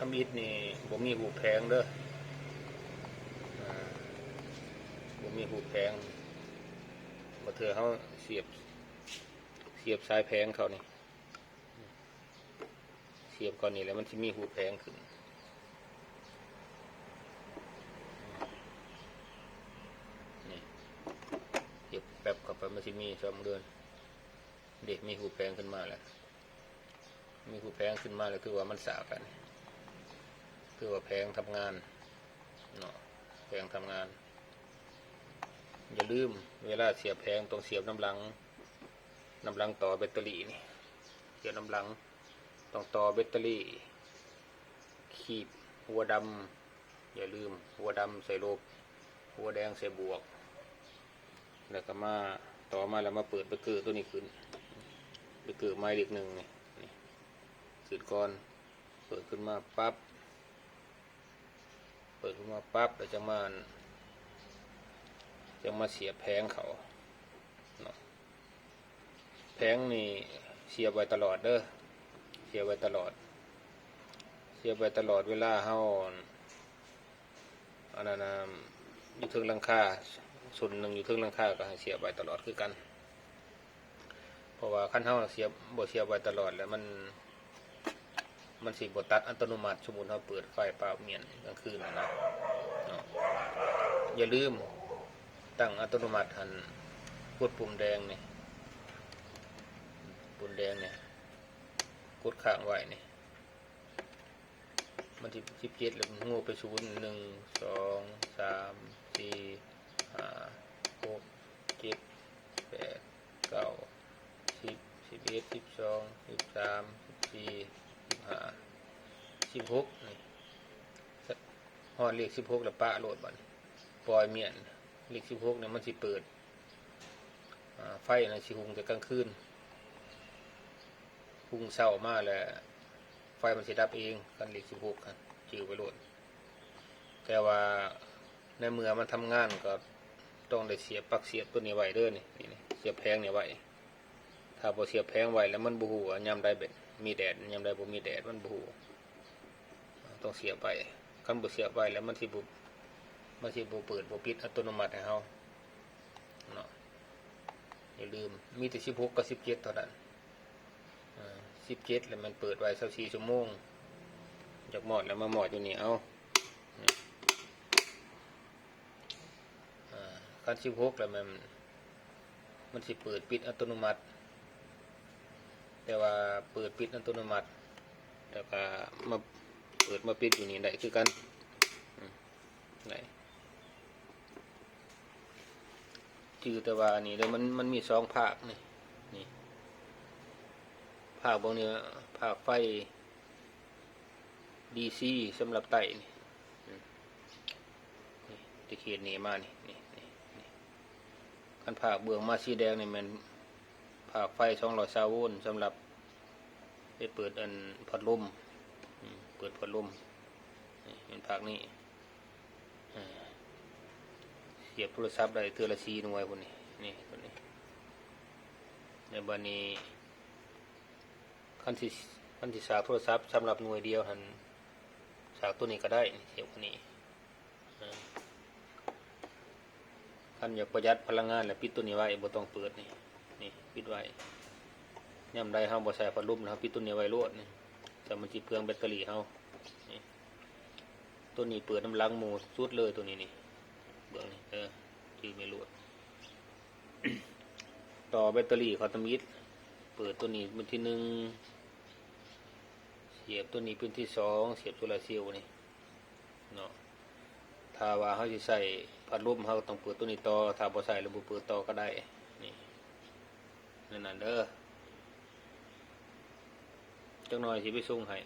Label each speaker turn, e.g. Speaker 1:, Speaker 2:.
Speaker 1: ทำอิฐนี่บ่มีหูแพงเด้ออ่าบ่มีหูแพงบ่เถอเขาเสียบ เสียบสายแพงเขานี่ เสียบก่อนนี่แล้วมันจะมีหูแพงขึ้นนี่เสียบแป๊บเข้าไปมันจะมีช่องเดือน เด็กมีหูแพงขึ้นมาแล้ว มีหูแพงขึ้นมาแล้วคือว่ามันสากัน คือว่าแพงทำงานเนาะแพงทำงาน อย่าลืม เวลาเสียบแพงต้องเสียบน้ำหลังน้ำหลังต่อแบตเตอรี่นี่เสียบน้ำหลังต้องต่อแบตเตอรี่ ขีบหัวดำอย่าลืม หัวดำใส่ลบหัวแดงใส่บวก แล้วก็มาต่อมาแล้วมาเปิดเบเกอร์ตัวนี้ขึ้นเบเกอร์ไม้เล็กหนึ่งนี่สุดก่อน เปิดขึ้นมาปั๊บ ปิดขึ้นมาปั๊บแล้วจะมาจะมาเสียบแผงเขาเนาะแผงนี่เสียบไว้ตลอดเด้อเสียบไว้ตลอด เสียบไว้ตลอดเวลาเฮาอันนั้นอยู่เทึงลังคาส่วนหนึ่งอยู่เทึงลังคาก็ให้เสียบไว้ตลอดคือกัน เพราะว่าคันเฮาเสียบบ่เสียบไว้ตลอดแล้วมัน มันสิบตัดอัตโนมัติสมมุติเราเปิดไฟเปล่าเมียนกลางคืนนะนะอย่าลืมตั้งอัตโนมัติหันกดปุ่มแดงนี่ปุ่มแดงเนี่ยกดค้างไว้นี่มันที่สิบเจ็ดแล้วมันงูไปศูนย์หนึ่งสองสามสี่ห้าหกเจ็ดแปดเก้าสิบสิบเอ็ดสิบสองสิบสามสิบสี่ สิบห้าสิบหกฮอดเลขสิบหกแล้วปะโหลดบ่นปล่อยเมียนเลขสิบหกเนี่ยมันสิเปิดไฟนะสิหุงแต่กลางคืนหุงเศร้ามากแล้วไฟมันสิดับเองกันเลขสิบหกกันจือไปโหลด แต่ว่าในเมื่อมันทำงานก็ต้องได้เสียบปลั๊กเสียบตัวนี้ไว้เด้อนี่นี่นี่เสียบแพงเนี่ยไว้ถ้าบ่เสียบแพงไว้แล้วมันบ่ฮู้ว่ายามใดเป็น มีแดดยามใดบ่มีแดดมันบูต้องเสียไว้คันบ่เสียไว้แล้วมันสิบ่มันสิบ่เปิดบ่ปิดอัตโนมัติให้เฮาเนาะอย่าลืมมีแต่16กับ17เท่านั้นอ่า17แล้วมันเปิดไว้24ชั่วโมงอยากหมอดแล้วมาหมอดอยู่นี่เอานี่อ่าคัน16แล้วมันมันสิเปิดปิดอัตโนมัติ แต่ว่าเปิดปิดอัตโนมัติแต่ก็มาเปิดมาปิดอยู่นี่ได้คือกันได้จือแต่ว่านี่เลยมันมันมีสองภาคนี่นี่ภาคบางเนี่ยภาคไฟดีซีสำหรับไต่นี่ตะเขียนนี่มานี่นี่นี่นี่คันภาคเบื้องมาสีแดงนี่มันาคไฟช่องร้อยซาวลต์สำหรับไปเปิดอันพัดลมอืมเปิดพัดลมเป็นภาคนี้อ่เสียบโทรศัพท์ได้เทือละสีหน่วยพวกนี้นี่ตัวนี้ในบันนี้ขั้นที่ขั้นที่สากโทรศัพท์สำหรับหน่วยเดียวหันสากตัวนี้ก็ได้เสียบตัวนี้ขั้นอยากประหยัดพลังงาน แล้วปิดตัวนี้ไว้บ่ต้องเปิดนี่ ปิดไว้ย่ำใดเฮาบ่ใส่พัดลมนะครับปิดตัวนี้ไว้โลดนี่แต่มันสิเปลืองแบตเตอรี่เฮาตัวนี้เปิดน้ำลังมูสุดเลยตัวนี้นี่เบื้องนี่เออจือไม่โลดต่อแบตเตอรี่คอตมิดเปิดตัวนี้เป็นที่หนึ่งเสียบตัวนี้เป็นที่สองเสียบโซลาเซลล์นี่เนาะถ้าว่าเฮาสิใส่พัดลมเฮาต้องเปิดตัวนี้ต่อถ้าบ่ใส่แล้วบ่เปิดต่อก็ได้ นั่นน่ะเด้อจังหน่อยสิไปส่งให้